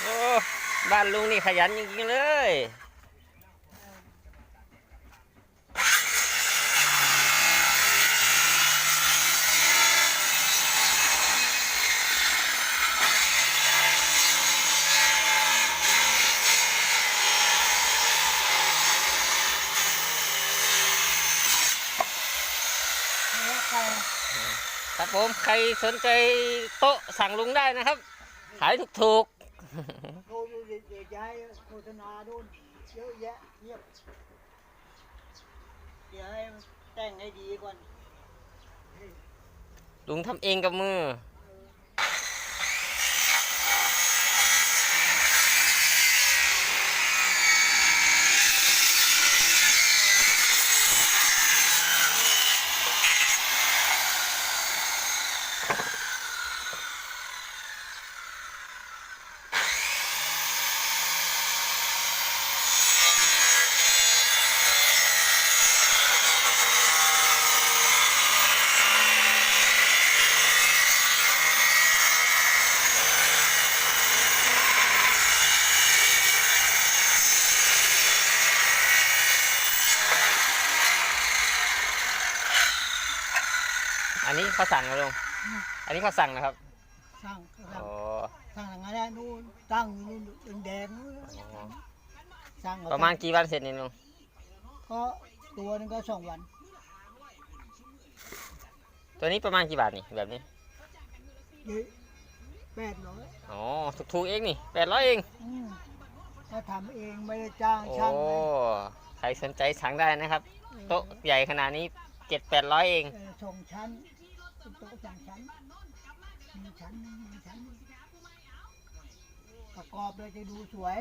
โอ้บ้านลุงนี่ขยันจริงๆเลยใครครับผม ใครสนใจโต๊ะสั่งลุงได้นะครับ ขายถูก โดนเด็กๆย้ายโฆษณาโดนเยอะแยะเงียบเดี๋ยวให้แต่งให้ดีก่อนลุงทำเองกับมือ อันนี้เขาสั่งนะลุงอันนี้เขาสั่งนะครับสร้างสร้างโอ้สร้างอย่างนั้นแหละนู่นตั้งอยู่นู่นแดงๆนู่นสร้างเอประมาณกี่วันเสร็จนี่ลุงก็ตัวหนึงก็สองวันตัวนี้ประมาณกี่บาทนี่แบบนี้เยอะแปดร้อยอ๋อถูกๆเองนี่แปดร้อยเองอืมถ้าทำเองไม่ได้จ้างโอ้ช่างเลยใครสนใจสั่งได้นะครับ โต๊ะใหญ่ขนาดนี้เจ็ดแปดร้อยเอง เออสองชั้นเป็ นโต๊ะสองชั้นมีชั้นหนึ่งมีชั้นหนึ่งประกอบเลยจะดูสวย